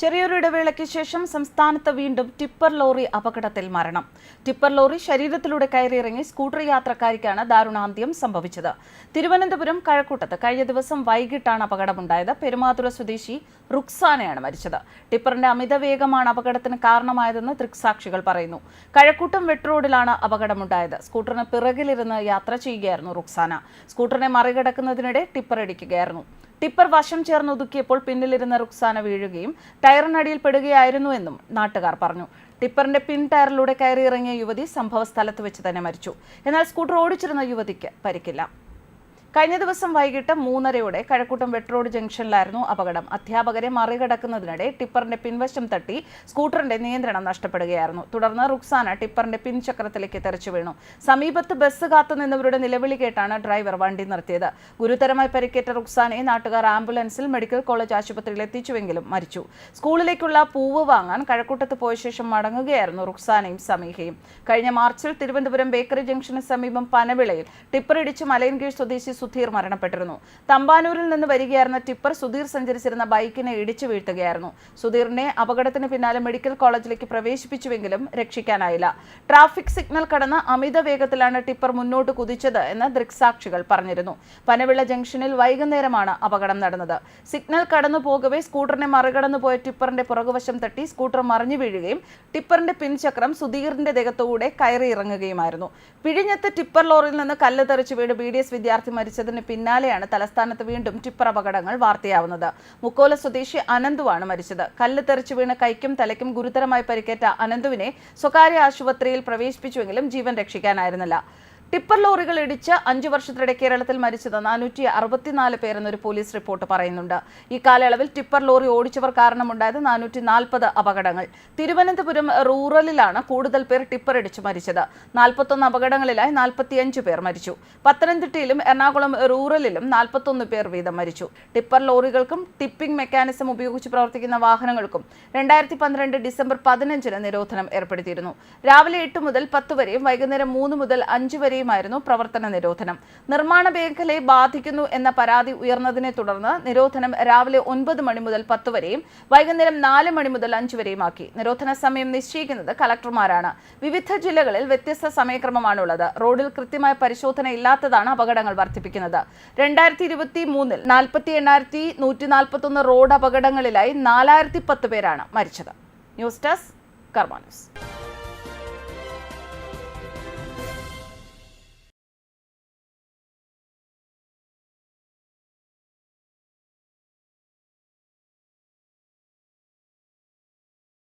ചെറിയൊരു ഇടവേളയ്ക്ക് ശേഷം സംസ്ഥാനത്ത് വീണ്ടും ടിപ്പർ ലോറി അപകടത്തിൽ മരണം. ടിപ്പർ ലോറി ശരീരത്തിലൂടെ കയറിയിറങ്ങി സ്കൂട്ടർ യാത്രക്കാരിക്കാണ് ദാരുണാന്ത്യം സംഭവിച്ചത്. തിരുവനന്തപുരം കഴക്കൂട്ടത്ത് കഴിഞ്ഞ ദിവസം വൈകിട്ടാണ് അപകടമുണ്ടായത്. പെരുമാതുര സ്വദേശി റുക്സാനയാണ് മരിച്ചത്. ടിപ്പറിന്റെ അമിതവേഗമാണ് അപകടത്തിന് കാരണമായതെന്ന് ദൃക്സാക്ഷികൾ പറയുന്നു. കഴക്കൂട്ടം വെട്ട് റോഡിലാണ് അപകടമുണ്ടായത്. സ്കൂട്ടറിന് പിറകിലിരുന്ന് യാത്ര ചെയ്യുകയായിരുന്നു റുക്സാന. സ്കൂട്ടറിനെ മറികടക്കുന്നതിനിടെ ടിപ്പർ ഇടിക്കുകയായിരുന്നു. ടിപ്പർ വശം ചേർന്ന് ഒതുക്കിയപ്പോൾ പിന്നിലിരുന്ന റുക്സാന വീഴുകയും ടയറിനടിയിൽ പെടുകയായിരുന്നുവെന്നും നാട്ടുകാർ പറഞ്ഞു. ടിപ്പറിന്റെ പിൻ ടയറിലൂടെ കയറിയിറങ്ങിയ യുവതി സംഭവ സ്ഥലത്ത് വെച്ച് തന്നെ മരിച്ചു. എന്നാൽ സ്കൂട്ടർ ഓടിച്ചിരുന്ന യുവതിക്ക് പരിക്കില്ല. കഴിഞ്ഞ ദിവസം വൈകിട്ട് മൂന്നരയോടെ കഴക്കൂട്ടം വെട്രോഡ് ജംഗ്ഷനിലായിരുന്നു അപകടം. അധ്യാപകരെ മറികടക്കുന്നതിനിടെ ടിപ്പറിന്റെ പിൻവശം തട്ടി സ്കൂട്ടറിന്റെ നിയന്ത്രണം നഷ്ടപ്പെടുകയായിരുന്നു. തുടർന്ന് റുക്സാന ടിപ്പറിന്റെ പിൻചക്രത്തിലേക്ക് തെറിച്ചു വീണു. സമീപത്ത് ബസ് കാത്തുനിന്നവരുടെ നിലവിളി കേട്ടാണ് ഡ്രൈവർ വണ്ടി നിർത്തിയത്. ഗുരുതരമായി പരിക്കേറ്റ റുക്സാനെ നാട്ടുകാർ ആംബുലൻസിൽ മെഡിക്കൽ കോളേജ് ആശുപത്രിയിൽ എത്തിച്ചുവെങ്കിലും മരിച്ചു. സ്കൂളിലേക്കുള്ള പൂവ് വാങ്ങാൻ കഴക്കൂട്ടത്ത് പോയ ശേഷം മടങ്ങുകയായിരുന്നു റുക്സാനയും സമീഹയും. കഴിഞ്ഞ മാർച്ചിൽ തിരുവനന്തപുരം ബേക്കറി ജംഗ്ഷന് സമീപം പനവിളയിൽ ടിപ്പറിടിച്ച് മലയൻകീഴ് സ്വദേശി സുധീർ മരണപ്പെട്ടിരുന്നു. തമ്പാനൂരിൽ നിന്ന് വരികയായിരുന്ന ടിപ്പർ സുധീർ സഞ്ചരിച്ചിരുന്ന ബൈക്കിനെ ഇടിച്ചു വീഴ്ത്തുകയായിരുന്നു. സുധീറിനെ അപകടത്തിന് പിന്നാലെ മെഡിക്കൽ കോളേജിലേക്ക് പ്രവേശിപ്പിച്ചുവെങ്കിലും രക്ഷിക്കാനായില്ല. ട്രാഫിക് സിഗ്നൽ കടന്ന് അമിത വേഗത്തിലാണ് ടിപ്പർ മുന്നോട്ട് കുതിച്ചത് എന്ന് ദൃക്സാക്ഷികൾ പറഞ്ഞിരുന്നു. പനവിള ജംഗ്ഷനിൽ വൈകുന്നേരമാണ് അപകടം നടന്നത്. സിഗ്നൽ കടന്നു പോകവേ സ്കൂട്ടറിനെ മറികടന്നു പോയ ടിപ്പറിന്റെ പുറകുവശം തട്ടി സ്കൂട്ടർ മറിഞ്ഞു വീഴുകയും ടിപ്പറിന്റെ പിൻചക്രം സുധീറിന്റെ ദേഹത്തൂടെ കയറി ഇറങ്ങുകയുമായിരുന്നു പിഴിഞ്ഞത്ത് ടിപ്പർ ലോറിയിൽ നിന്ന് കല്ല് തെറിച്ചു വീട് ബി ഡി എസ് വിദ്യാർത്ഥി മരിച്ചതിന് പിന്നാലെയാണ് തലസ്ഥാനത്ത് വീണ്ടും ടിപ്പർ അപകടങ്ങൾ വാർത്തയാവുന്നത്. മുക്കോല സ്വദേശി അനന്തുവാണ് മരിച്ചത്. കല്ല് തെറിച്ചു വീണ് കൈക്കും തലയ്ക്കും ഗുരുതരമായി പരിക്കേറ്റ അനന്തുവിനെ സ്വകാര്യ ആശുപത്രിയിൽ പ്രവേശിപ്പിച്ചുവെങ്കിലും ജീവൻ രക്ഷിക്കാനായിരുന്നില്ല. ടിപ്പർ ലോറികൾ ഇടിച്ച് അഞ്ചു വർഷത്തിനിടെ കേരളത്തിൽ മരിച്ചത് നാനൂറ്റി അറുപത്തിനാല് പേരെന്നൊരു പോലീസ് റിപ്പോർട്ട് പറയുന്നുണ്ട്. ഈ കാലയളവിൽ ടിപ്പർ ലോറി ഓടിച്ചവർ കാരണമുണ്ടായത് നാനൂറ്റി നാൽപ്പത് അപകടങ്ങൾ. തിരുവനന്തപുരം റൂറലിലാണ് കൂടുതൽ പേർ ടിപ്പർ ഇടിച്ച് മരിച്ചത്. നാൽപ്പത്തൊന്ന് അപകടങ്ങളിലായി നാൽപ്പത്തിയഞ്ച് പേർ മരിച്ചു. പത്തനംതിട്ടയിലും എറണാകുളം റൂറലിലും നാൽപ്പത്തൊന്ന് പേർ വീതം മരിച്ചു. ടിപ്പർ ലോറികൾക്കും ടിപ്പിംഗ് മെക്കാനിസം ഉപയോഗിച്ച് പ്രവർത്തിക്കുന്ന വാഹനങ്ങൾക്കും രണ്ടായിരത്തി പന്ത്രണ്ട് ഡിസംബർ പതിനഞ്ചിന് നിരോധനം ഏർപ്പെടുത്തിയിരുന്നു. രാവിലെ എട്ട് മുതൽ പത്ത് വരെയും വൈകുന്നേരം മൂന്ന് മുതൽ അഞ്ച് വരെയും വരെയുമായിരുന്നു പ്രവർത്തന നിരോധനം. നിർമ്മാണ മേഖലയെ ബാധിക്കുന്നു എന്ന പരാതി ഉയർന്നതിനെ തുടർന്ന് നിരോധനം രാവിലെ ഒൻപത് മണി മുതൽ പത്ത് വരെയും വൈകുന്നേരം നാല് മണി മുതൽ അഞ്ച് വരെയുമാക്കി. നിരോധന സമയം നിശ്ചയിക്കുന്നത് കളക്ടർമാരാണ് വിവിധ ജില്ലകളിൽ വ്യത്യസ്ത സമയക്രമമാണുള്ളത്. റോഡിൽ കൃത്യമായ പരിശോധന ഇല്ലാത്തതാണ് അപകടങ്ങൾ വർദ്ധിപ്പിക്കുന്നത്. രണ്ടായിരത്തി ഇരുപത്തി മൂന്നിൽ നാൽപ്പത്തി എണ്ണായിരത്തി നൂറ്റി റോഡ് അപകടങ്ങളിലായി നാലായിരത്തി പത്ത് പേരാണ് മരിച്ചത്. News desk news.